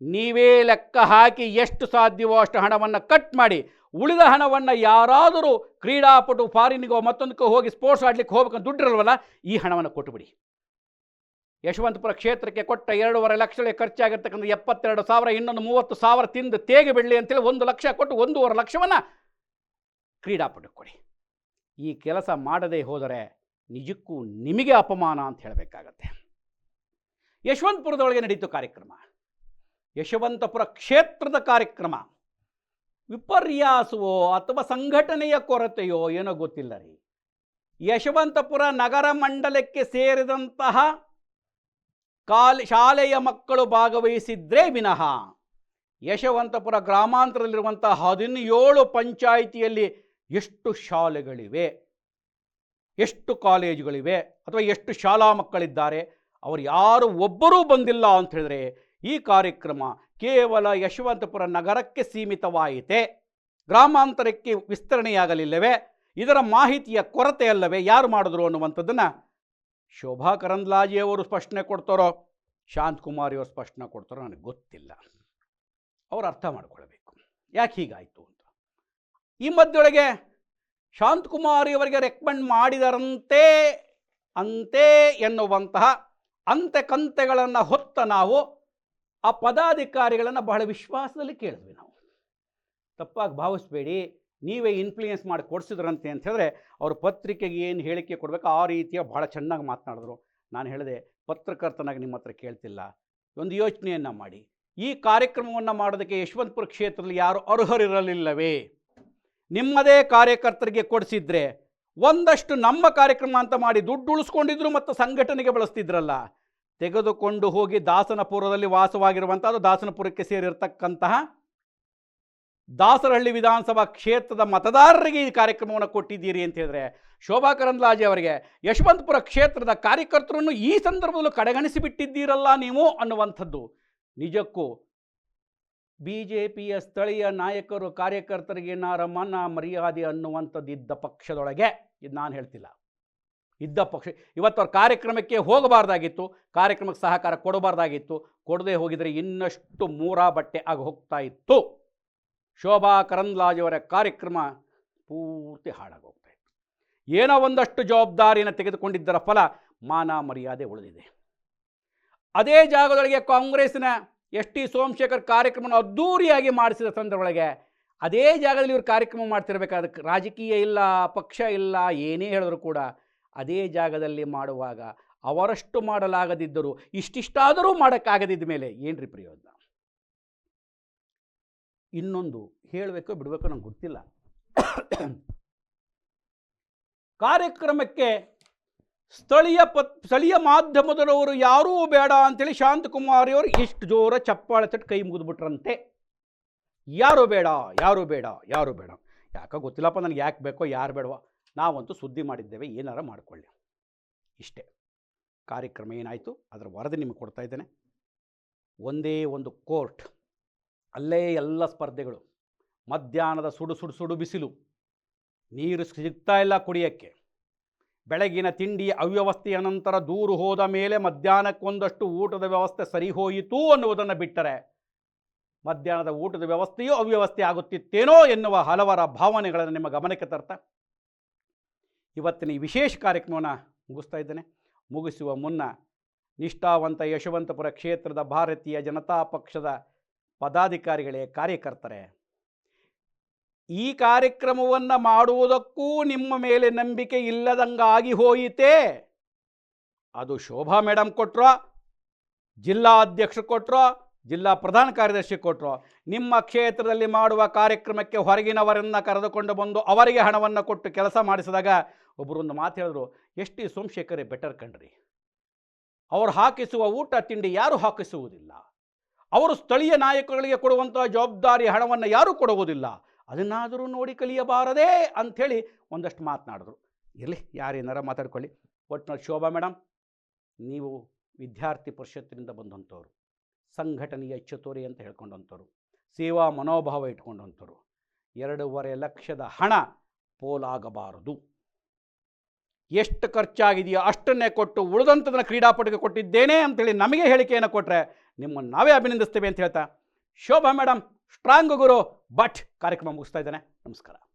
ನೀವೇ ಲೆಕ್ಕ ಹಾಕಿ ಎಷ್ಟು ಸಾಧ್ಯವೋ ಅಷ್ಟು ಹಣವನ್ನು ಕಟ್ ಮಾಡಿ, ಉಳಿದ ಹಣವನ್ನು ಯಾರಾದರೂ ಕ್ರೀಡಾಪಟು, ಫಾರಿನಿಗೋ ಮತ್ತೊಂದಕ್ಕೋ ಹೋಗಿ ಸ್ಪೋರ್ಟ್ಸ್ ಆಡ್ಲಿಕ್ಕೆ ಹೋಗ್ಬೇಕಂತ ದುಡ್ಡಿರಲ್ವಲ್ಲ, ಈ ಹಣವನ್ನು ಕೊಟ್ಟುಬಿಡಿ. ಯಶವಂತಪುರ ಕ್ಷೇತ್ರಕ್ಕೆ ಕೊಟ್ಟ ಎರಡೂವರೆ ಲಕ್ಷಗಳಿಗೆ ಖರ್ಚಾಗಿರ್ತಕ್ಕಂಥ ಎಪ್ಪತ್ತೆರಡು ಸಾವಿರ, ಇನ್ನೊಂದು ಮೂವತ್ತು ಸಾವಿರ ತಿಂದು ತೇಗೆ ಬಿಡಲಿ ಅಂತೇಳಿ ಒಂದು ಲಕ್ಷ ಕೊಟ್ಟು ಒಂದೂವರೆ ಲಕ್ಷವನ್ನು ಕ್ರೀಡಾಪಟು ಕೊಡಿ. ಈ ಕೆಲಸ ಮಾಡದೇ ಹೋದರೆ ನಿಜಕ್ಕೂ ನಿಮಗೆ ಅಪಮಾನ ಅಂತ ಹೇಳಬೇಕಾಗತ್ತೆ. ಯಶವಂತಪುರದೊಳಗೆ ನಡೀತು ಕಾರ್ಯಕ್ರಮ. ಯಶವಂತಪುರ ಕ್ಷೇತ್ರದ ಕಾರ್ಯಕ್ರಮ. ವಿಪರ್ಯಾಸವೋ ಅಥವಾ ಸಂಘಟನೆಯ ಕೊರತೆಯೋ ಏನೋ ಗೊತ್ತಿಲ್ಲ ರೀ. ಯಶವಂತಪುರ ನಗರ ಮಂಡಲಕ್ಕೆ ಸೇರಿದಂತಹ ಕಾಲ್, ಶಾಲೆಯ ಮಕ್ಕಳು ಭಾಗವಹಿಸಿದ್ರೆ ವಿನಃ ಯಶವಂತಪುರ ಗ್ರಾಮಾಂತರದಲ್ಲಿರುವಂಥ ಹದಿನೇಳು ಪಂಚಾಯಿತಿಯಲ್ಲಿ ಎಷ್ಟು ಶಾಲೆಗಳಿವೆ, ಎಷ್ಟು ಕಾಲೇಜುಗಳಿವೆ, ಅಥವಾ ಎಷ್ಟು ಶಾಲಾ ಮಕ್ಕಳಿದ್ದಾರೆ, ಅವರು ಯಾರು ಒಬ್ಬರೂ ಬಂದಿಲ್ಲ ಅಂತ ಹೇಳಿದ್ರೆ ಈ ಕಾರ್ಯಕ್ರಮ ಕೇವಲ ಯಶವಂತಪುರ ನಗರಕ್ಕೆ ಸೀಮಿತವಾಯಿತೆ, ಗ್ರಾಮಾಂತರಕ್ಕೆ ವಿಸ್ತರಣೆಯಾಗಲಿಲ್ಲವೇ, ಇದರ ಮಾಹಿತಿಯ ಕೊರತೆ ಅಲ್ಲವೇ, ಯಾರು ಮಾಡಿದ್ರು ಅನ್ನುವಂಥದ್ದನ್ನು ಶೋಭಾ ಕರಂದ್ಲಾಜಿಯವರು ಸ್ಪಷ್ಟನೆ ಕೊಡ್ತಾರೋ ಶಾಂತಕುಮಾರಿಯವರು ಸ್ಪಷ್ಟನೆ ಕೊಡ್ತಾರೋ ನನಗೆ ಗೊತ್ತಿಲ್ಲ. ಅವರು ಅರ್ಥ ಮಾಡ್ಕೊಳ್ಬೇಕು. ಯಾಕೆ ಹೀಗಾಯಿತು ಅಂತ. ಈ ಮಧ್ಯೊಳಗೆ ಶಾಂತಕುಮಾರಿಯವರಿಗೆ ರೆಕಮೆಂಡ್ ಮಾಡಿದರಂತೆ, ಅಂತೆ ಎನ್ನುವಂತಹ ಅಂತೆ ಕಂತೆಗಳನ್ನು ಹೊತ್ತ ನಾವು ಆ ಪದಾಧಿಕಾರಿಗಳನ್ನು ಬಹಳ ವಿಶ್ವಾಸದಲ್ಲಿ ಕೇಳಿದ್ವಿ ನಾವು. ತಪ್ಪಾಗಿ ಭಾವಿಸ್ಬೇಡಿ, ನೀವೇ ಇನ್ಫ್ಲೂಯೆನ್ಸ್ ಮಾಡಿ ಕೊಡಿಸಿದ್ರಂತೆ ಅಂತ ಹೇಳಿದ್ರೆ ಅವರು ಪತ್ರಿಕೆಗೆ ಏನು ಹೇಳಿಕೆ ಕೊಡಬೇಕು ಆ ರೀತಿಯ ಭಾಳ ಚೆನ್ನಾಗಿ ಮಾತನಾಡಿದ್ರು. ನಾನು ಹೇಳಿದೆ, ಪತ್ರಕರ್ತನಾಗಿ ನಿಮ್ಮ ಹತ್ರ ಕೇಳ್ತಿಲ್ಲ. ಒಂದು ಯೋಚನೆಯನ್ನು ಮಾಡಿ. ಈ ಕಾರ್ಯಕ್ರಮವನ್ನು ಮಾಡೋದಕ್ಕೆ ಯಶವಂತಪುರ ಕ್ಷೇತ್ರದಲ್ಲಿ ಯಾರು ಅರ್ಹರಿರಲಿಲ್ಲವೇ? ನಿಮ್ಮದೇ ಕಾರ್ಯಕರ್ತರಿಗೆ ಕೊಡಿಸಿದ್ರೆ, ಒಂದಷ್ಟು ನಮ್ಮ ಕಾರ್ಯಕ್ರಮ ಅಂತ ಮಾಡಿ ದುಡ್ಡು ಉಳಿಸ್ಕೊಂಡಿದ್ರು ಮತ್ತು ಸಂಘಟನೆಗೆ ಬಳಸ್ತಿದ್ರಲ್ಲ ತೆಗೆದುಕೊಂಡು ಹೋಗಿ ದಾಸನಪುರದಲ್ಲಿ ವಾಸವಾಗಿರುವಂಥದ್ದು ದಾಸನಪುರಕ್ಕೆ ಸೇರಿರ್ತಕ್ಕಂತಹ ದಾಸರಹಳ್ಳಿ ವಿಧಾನಸಭಾ ಕ್ಷೇತ್ರದ ಮತದಾರರಿಗೆ ಈ ಕಾರ್ಯಕ್ರಮವನ್ನು ಕೊಟ್ಟಿದ್ದೀರಿ ಅಂತ ಹೇಳಿದ್ರೆ ಶೋಭಾ ಕರಂದ್ಲಾಜೆ ಅವರಿಗೆ, ಯಶವಂತಪುರ ಕ್ಷೇತ್ರದ ಕಾರ್ಯಕರ್ತರನ್ನು ಈ ಸಂದರ್ಭದಲ್ಲೂ ಕಡೆಗಣಿಸಿಬಿಟ್ಟಿದ್ದೀರಲ್ಲ ನೀವು ಅನ್ನುವಂಥದ್ದು. ನಿಜಕ್ಕೂ ಬಿ ಜೆ ಪಿಯ ಸ್ಥಳೀಯ ನಾಯಕರು ಕಾರ್ಯಕರ್ತರಿಗೆ ನಾರ ಮನ ಮರ್ಯಾದೆ ಅನ್ನುವಂಥದ್ದಿದ್ದ ಪಕ್ಷದೊಳಗೆ, ಇದು ನಾನು ಹೇಳ್ತಿಲ್ಲ. ಇದ್ದ ಪಕ್ಷ ಇವತ್ತು ಅವ್ರ ಕಾರ್ಯಕ್ರಮಕ್ಕೆ ಹೋಗಬಾರ್ದಾಗಿತ್ತು, ಕಾರ್ಯಕ್ರಮಕ್ಕೆ ಸಹಕಾರ ಕೊಡಬಾರ್ದಾಗಿತ್ತು, ಕೊಡದೆ ಹೋಗಿದರೆ ಇನ್ನಷ್ಟು ಮೂರ ಬಟ್ಟೆ ಆಗಿ ಹೋಗ್ತಾ ಇತ್ತು. ಶೋಭಾ ಕರಂದ್ಲಾಜವರ ಕಾರ್ಯಕ್ರಮ ಪೂರ್ತಿ ಹಾಳಾಗೋಗ್ತಾ ಇತ್ತು. ಏನೋ ಒಂದಷ್ಟು ಜವಾಬ್ದಾರಿಯನ್ನು ತೆಗೆದುಕೊಂಡಿದ್ದರ ಫಲ ಮಾನ ಮರ್ಯಾದೆ ಉಳಿದಿದೆ. ಅದೇ ಜಾಗದೊಳಗೆ ಕಾಂಗ್ರೆಸ್ನ ಎಸ್ ಟಿ ಸೋಮಶೇಖರ್ ಕಾರ್ಯಕ್ರಮವನ್ನು ಅದ್ಧೂರಿಯಾಗಿ ಮಾಡಿಸಿದ ಸಂದರ್ಭದೊಳಗೆ ಅದೇ ಜಾಗದಲ್ಲಿ ಇವರು ಕಾರ್ಯಕ್ರಮ ಮಾಡ್ತಿರ್ಬೇಕಾದ್ರೆ ರಾಜಕೀಯ ಇಲ್ಲ, ಪಕ್ಷ ಇಲ್ಲ, ಏನೇ ಹೇಳಿದ್ರು ಕೂಡ ಅದೇ ಜಾಗದಲ್ಲಿ ಮಾಡುವಾಗ ಅವರಷ್ಟು ಮಾಡಲಾಗದಿದ್ದರೂ ಇಷ್ಟಿಷ್ಟಾದರೂ ಮಾಡೋಕ್ಕಾಗದಿದ್ದ ಮೇಲೆ ಏನ್ರಿ ಪ್ರಯೋಜನ? ಇನ್ನೊಂದು ಹೇಳಬೇಕೋ ಬಿಡಬೇಕು ನಂಗೆ ಗೊತ್ತಿಲ್ಲ. ಕಾರ್ಯಕ್ರಮಕ್ಕೆ ಸ್ಥಳೀಯ ಪತ್ ಸ್ಥಳೀಯ ಮಾಧ್ಯಮದವರು ಯಾರೂ ಬೇಡ ಅಂತೇಳಿ ಶಾಂತಕುಮಾರಿಯವರು ಇಷ್ಟು ಜೋರ ಚಪ್ಪಾಳೆ ತಟ್ಟು ಕೈ ಮುಗಿದ್ಬಿಟ್ರಂತೆ. ಯಾರು ಬೇಡ ಯಾರು ಬೇಡ ಯಾರು ಬೇಡ. ಯಾಕೋ ಗೊತ್ತಿಲ್ಲಪ್ಪ ನನಗೆ ಯಾಕೆ ಬೇಕೋ, ಯಾರು ಬೇಡವೋ. ನಾವಂತೂ ಸುದ್ದಿ ಮಾಡಿದ್ದೇವೆ, ಏನಾರ ಮಾಡಿಕೊಳ್ಳಿ. ಇಷ್ಟೇ. ಕಾರ್ಯಕ್ರಮ ಏನಾಯಿತು? ಅದರ ವರದಿ ನಿಮಗೆ ಕೊಡ್ತಾ ಇದ್ದೇನೆ. ಒಂದೇ ಒಂದು ಕೋರ್ಟ್, ಅಲ್ಲೇ ಎಲ್ಲ ಸ್ಪರ್ಧೆಗಳು, ಮಧ್ಯಾಹ್ನದ ಸುಡು ಸುಡು ಸುಡು ಬಿಸಿಲು, ನೀರು ಸಿಗ್ತಾ ಇಲ್ಲ ಕುಡಿಯೋಕ್ಕೆ. ಬೆಳಗಿನ ತಿಂಡಿ ಅವ್ಯವಸ್ಥೆಯ ನಂತರ ದೂರು ಹೋದ ಮೇಲೆ ಮಧ್ಯಾಹ್ನಕ್ಕೊಂದಷ್ಟು ಊಟದ ವ್ಯವಸ್ಥೆ ಸರಿ ಹೋಯಿತು ಅನ್ನುವುದನ್ನು ಬಿಟ್ಟರೆ, ಮಧ್ಯಾಹ್ನದ ಊಟದ ವ್ಯವಸ್ಥೆಯೂ ಅವ್ಯವಸ್ಥೆ ಆಗುತ್ತಿತ್ತೇನೋ ಎನ್ನುವ ಹಲವರ ಭಾವನೆಗಳನ್ನು ನಿಮ್ಮ ಗಮನಕ್ಕೆ ತರ್ತಾ ಇವತ್ತಿನ ಈ ವಿಶೇಷ ಕಾರ್ಯಕ್ರಮವನ್ನು ಮುಗಿಸ್ತಾ ಇದ್ದೇನೆ. ಮುಗಿಸುವ ಮುನ್ನ ನಿಷ್ಠಾವಂತ ಯಶವಂತಪುರ ಕ್ಷೇತ್ರದ ಭಾರತೀಯ ಜನತಾ ಪಕ್ಷದ ಪದಾಧಿಕಾರಿಗಳೇ, ಕಾರ್ಯಕರ್ತರೇ, ಈ ಕಾರ್ಯಕ್ರಮವನ್ನು ಮಾಡುವುದಕ್ಕೂ ನಿಮ್ಮ ಮೇಲೆ ನಂಬಿಕೆ ಇಲ್ಲದಂಗಾಗಿ ಹೋಯಿತೇ? ಅದು ಶೋಭಾ ಮೇಡಮ್ ಕೊಟ್ರೋ, ಜಿಲ್ಲಾ ಅಧ್ಯಕ್ಷರು ಕೊಟ್ರೋ, ಜಿಲ್ಲಾ ಪ್ರಧಾನ ಕಾರ್ಯದರ್ಶಿ ಕೊಟ್ಟರು ನಿಮ್ಮ ಕ್ಷೇತ್ರದಲ್ಲಿ ಮಾಡುವ ಕಾರ್ಯಕ್ರಮಕ್ಕೆ ಹೊರಗಿನವರನ್ನು ಕರೆದುಕೊಂಡು ಬಂದು ಅವರಿಗೆ ಹಣವನ್ನು ಕೊಟ್ಟು ಕೆಲಸ ಮಾಡಿಸಿದಾಗ ಒಬ್ಬರೊಂದು ಮಾತು ಹೇಳಿದ್ರು ಎಸ್ ಟಿ ಸೋಮಶೇಖರೇ ಬೆಟರ್ ಕಣ್ರಿ. ಅವರು ಹಾಕಿಸುವ ಊಟ ತಿಂಡಿ ಯಾರು ಹಾಕಿಸುವುದಿಲ್ಲ. ಅವರು ಸ್ಥಳೀಯ ನಾಯಕರುಗಳಿಗೆ ಕೊಡುವಂಥ ಜವಾಬ್ದಾರಿ ಹಣವನ್ನು ಯಾರೂ ಕೊಡುವುದಿಲ್ಲ. ಅದನ್ನಾದರೂ ನೋಡಿ ಕಲಿಯಬಾರದೇ ಅಂಥೇಳಿ ಒಂದಷ್ಟು ಮಾತನಾಡಿದ್ರು. ಇರಲಿ, ಯಾರೇನಾರ ಮಾತಾಡ್ಕೊಳ್ಳಿ. ಒಟ್ಟಿನಲ್ಲಿ ಶೋಭಾ ಮೇಡಮ್ ನೀವು ವಿದ್ಯಾರ್ಥಿ ಪರಿಷತ್ತಿನಿಂದ ಬಂದಂಥವ್ರು, ಸಂಘಟನೆಯ ಚತುರಿ ಅಂತ ಹೇಳ್ಕೊಂಡಂಥವ್ರು, ಸೇವಾ ಮನೋಭಾವ ಇಟ್ಕೊಂಡಂಥವ್ರು, ಎರಡೂವರೆ ಲಕ್ಷದ ಹಣ ಪೋಲಾಗಬಾರದು. ಎಷ್ಟು ಖರ್ಚಾಗಿದೆಯೋ ಅಷ್ಟನ್ನೇ ಕೊಟ್ಟು ಉಳಿದಂಥದನ್ನು ಕ್ರೀಡಾಪಟುಗೆ ಕೊಟ್ಟಿದ್ದೇನೆ ಅಂತೇಳಿ ನಮಗೆ ಹೇಳಿಕೆಯನ್ನು ಕೊಟ್ಟರೆ ನಿಮ್ಮನ್ನು ನಾವೇ ಅಭಿನಂದಿಸ್ತೇವೆ ಅಂತ ಹೇಳ್ತಾ ಶೋಭಾ ಮೇಡಮ್ ಸ್ಟ್ರಾಂಗ್ ಗುರು ಬಟ್ ಕಾರ್ಯಕ್ರಮ ಮುಗಿಸ್ತಾ ಇದ್ದಾನೆ. ನಮಸ್ಕಾರ.